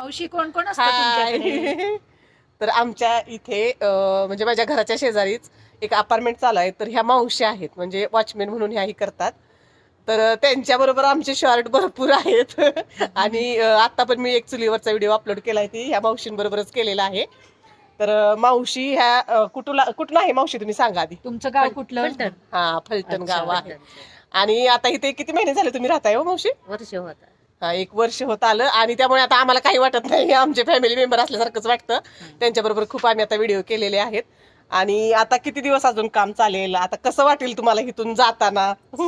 मावशी कोण कोण असतं तुमच्याकडे? हाय तर आमच्या इथे अं, म्हणजे माझ्या घराच्या शेजारीच एक अपार्टमेंट चालू आहे. तर ह्या मावशी आहेत. म्हणजे वॉचमॅन म्हणून ह्याही करतात. तर त्यांच्याबरोबर आमचे शॉर्ट भरपूर आहेत. आणि अं, आता पण मी एक चुलीवरचा व्हिडिओ अपलोड केलाय. ती ह्या मावशींबरोबरच केलेला आहे. तर अं, मावशी ह्या अं, कुठूला कुठून आहे मावशी तुम्ही सांगा आधी. तुमचं गाव कुठलं? फलटण हा फलटण गाव आहे. आणि आता इथे किती महिने झाले तुम्ही राहताय हो मावशी? वर्ष होता एक वर्ष होत आलं आणि त्यामुळे आता आम्हाला काही वाटत नाही. आमचे फॅमिली मेंबर असल्यासारखंच वाटतं. त्यांच्याबरोबर खूप आम्ही आता व्हिडिओ केलेले आहेत. आणि आता किती दिवस अजून काम चालेल? आता कसं वाटेल तुम्हाला इथून जाताना.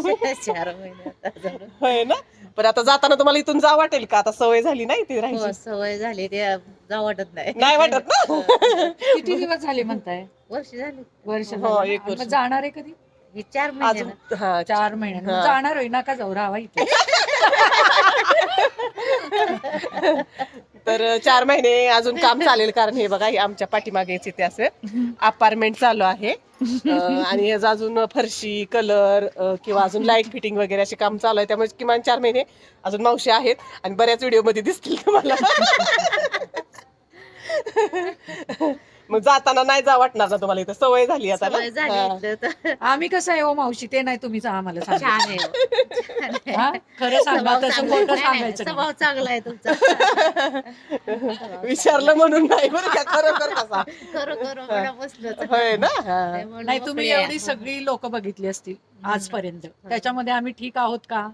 होय ना? पण आता जाताना तुम्हाला इथून जा वाटेल का? आता सवय झाली नाही ती हो, राहायची सवय झाली. ते जाऊ वाटत नाही. नाही वाटत ना? किती दिवस झाले म्हणताय? वर्ष झाली. वर्ष हो. एक वर्ष. जाणार आहे कधी? ही चार अजून महिने हा चार महिन्यात हा. जाणार होई नका जाऊ. राहा इथे. तर चार महिने अजून काम चालेल कारण हे बघा हे आमच्या पाठीमागेच इथे असं अपार्टमेंट चालू आहे. अं, आणि याचं अजून फरशी कलर किंवा अजून लाइट फिटिंग वगैरे असे काम चालू आहे. त्यामुळे किमान चार महिने अजून मावशी आहेत आणि बऱ्याच व्हिडिओमध्ये दिसतील तुम्हाला. मग जाताना नाही जा वाटणार ना तुम्हाला इथं सवय झाली आता ना? सवय झाली. इथलं तर आम्ही कसं आहे हो मावशी ते नाही तुम्ही सा- आम्हाला सांगा छान आहे हो. छान आहे. हा? खरं सांगा स्वभाव तसं चांगला आहे. खोटं नाही, नाही, सांगायचं नाही. स्वभाव चांगला आहे तुमचा विचारलं म्हणून नाही बरं का खरोखर कसा करू करू म्हणा बसलो होय ना हा. नाही तुम्ही एवढी सगळी लोक बघितली असतील आजपर्यंत. त्याच्यामध्ये आम्ही ठीक आहोत का?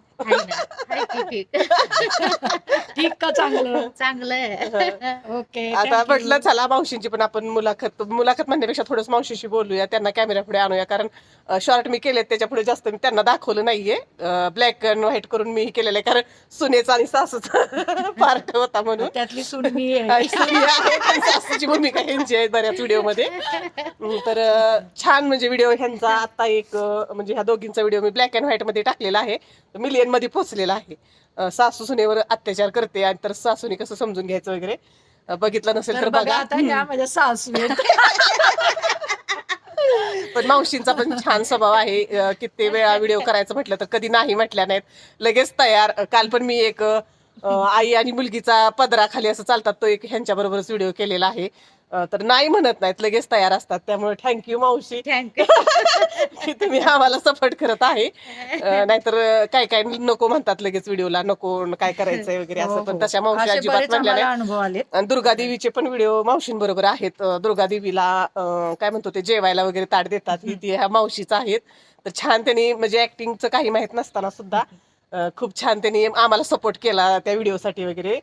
ठीक. ठीक का चांगलं? चांगलं आहे ओके आता म्हटलं चला मावशींची पण आपण मुलाखत मुलाखत म्हणण्यापेक्षा थोडंच मावशीशी बोलूया. त्यांना कॅमेरा पुढे आणूया. कारण शॉर्ट मी केलेत त्याच्या पुढे जास्त मी त्यांना दाखवलं नाहीये. ब्लॅक अँड व्हाईट करून मी हे केलेलं आहे. कारण सुनेचा आणि सासूचा पार्ट होता म्हणून. त्यातली सून मी सासूची भूमिका ह्यांची आहे बऱ्याच व्हिडिओमध्ये तर अं, छान म्हणजे व्हिडिओ ह्यांचा आता एक म्हणजे ह्या दोघींचा व्हिडिओ मी ब्लॅक अँड व्हाईटमध्ये टाकलेला आहे. मिलियनमध्ये पोहोचलेला आहे. सासू सुनेवर अत्याचार करते आणि तर सासूने कसं समजून घ्यायचं वगैरे? बघितलं नसेल तर बघा आता ह्या माझ्या सासू. पण मावशींचा पण छान स्वभाव आहे. किती वेळा व्हिडिओ करायचं म्हटलं तर कधी नाही म्हटल्या नाहीत. लगेच तयार. काल पण मी एक आई आणि मुलगीचा पदरा खाली असं चालतात तो एक ह्यांच्या बरोबरच व्हिडिओ केलेला आहे. तर नाही म्हणत नाहीत लगेच तयार असतात. त्यामुळे थँक्यू मावशी. थँक्यू की तुम्ही आम्हाला सपोर्ट करत आहे. अं, नाहीतर काय काय नको म्हणतात लगेच व्हिडिओला नको काय करायचंय वगैरे असं. हो, पण हो. तशा मावशी असे अजिबात बरेच म्हणल्या आम्हाला नाही अनुभव आले आणि दुर्गादेवीचे पण व्हिडिओ मावशींबरोबर आहेत. अं, दुर्गादेवीला अं, काय म्हणतो ते जेवायला वगैरे ताट देतात. ही ती ह्या मावशीच आहेत. तर छान त्यांनी म्हणजे ऍक्टिंगचं काही माहीत नसताना सुद्धा अं, खूप छान त्यांनी आम्हाला सपोर्ट केला त्या व्हिडिओसाठी वगैरे.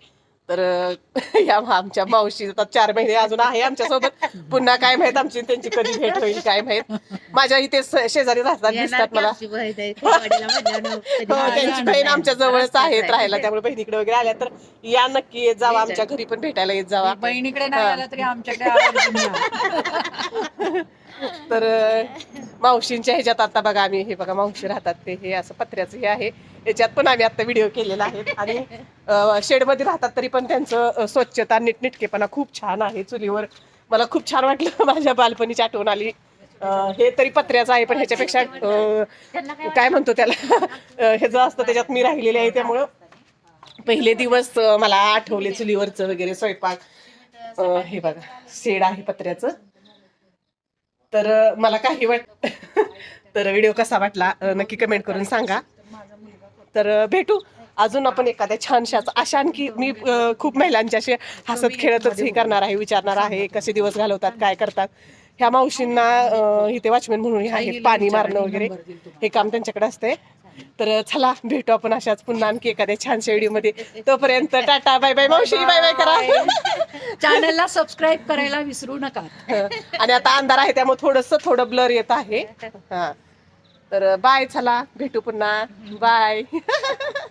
तर या आमच्या मावशी आता चार महिने अजून आहे आमच्यासोबत पुन्हा काय माहीत आमची त्यांची कधी भेट होईल काय माहीत. माझ्या इथे स- शेजारी राहतात दिसतात मला. हो, त्यांची. बहीण आमच्या जवळच आहेत आहे. राहायला. त्यामुळे बहिणीकडे वगैरे आल्या तर या नक्की येत जावा आमच्या घरी पण भेटायला येत जावा. बहिणीकडे नाही आला तरी आमच्याकडे आवर्जून या. तर मावशींच्या ह्याच्यात आता बघा आम्ही हे बघा मावशी राहतात ते हे असं पत्र्याचं हे आहे. याच्यात पण आम्ही आता व्हिडिओ केलेला आहे. आणि शेडमध्ये राहतात तरी पण त्यांचं स्वच्छता नीटनिटकेपणा खूप छान आहे. चुलीवर मला खूप छान वाटलं माझ्या बालपणीची आठवण आली. हे तरी पत्र्याचं आहे पण ह्याच्यापेक्षा काय म्हणतो त्याला? हे जो असतं त्याच्यात मी राहिलेले आहे त्यामुळं. पहिले दिवस मला आठवले चुलीवरचं वगैरे स्वयंपाक. हे बघा शेड आहे पत्र्याचं. तर मला काही वाट तर व्हिडिओ कसा वाटला नक्की कमेंट करून सांगा. तर भेटू. अजून आपण एखाद्या छानशाच अशा आणखी मी खूप महिलांच्या असे हसत खेळतच हे करणार आहे विचारणार आहे कसे दिवस घालवतात काय करतात. ह्या मावशींना अं, इथे वॉचमॅन म्हणून हे आहेत पाणी मारणं वगैरे. हे काम त्यांच्याकडे असते तर चला भेटू आपण अशाच पुन्हा आणखी एखाद्या छानशा व्हिडिओमध्ये तोपर्यंत टाटा बाय बाय मावशी बाय बाय करा. चॅनलला सबस्क्राईब करायला विसरू नका. आणि आता अंधार आहे त्यामुळे थोडस थोडं ब्लर येत आहे. हा. तर बाय चला भेटू पुन्हा. बाय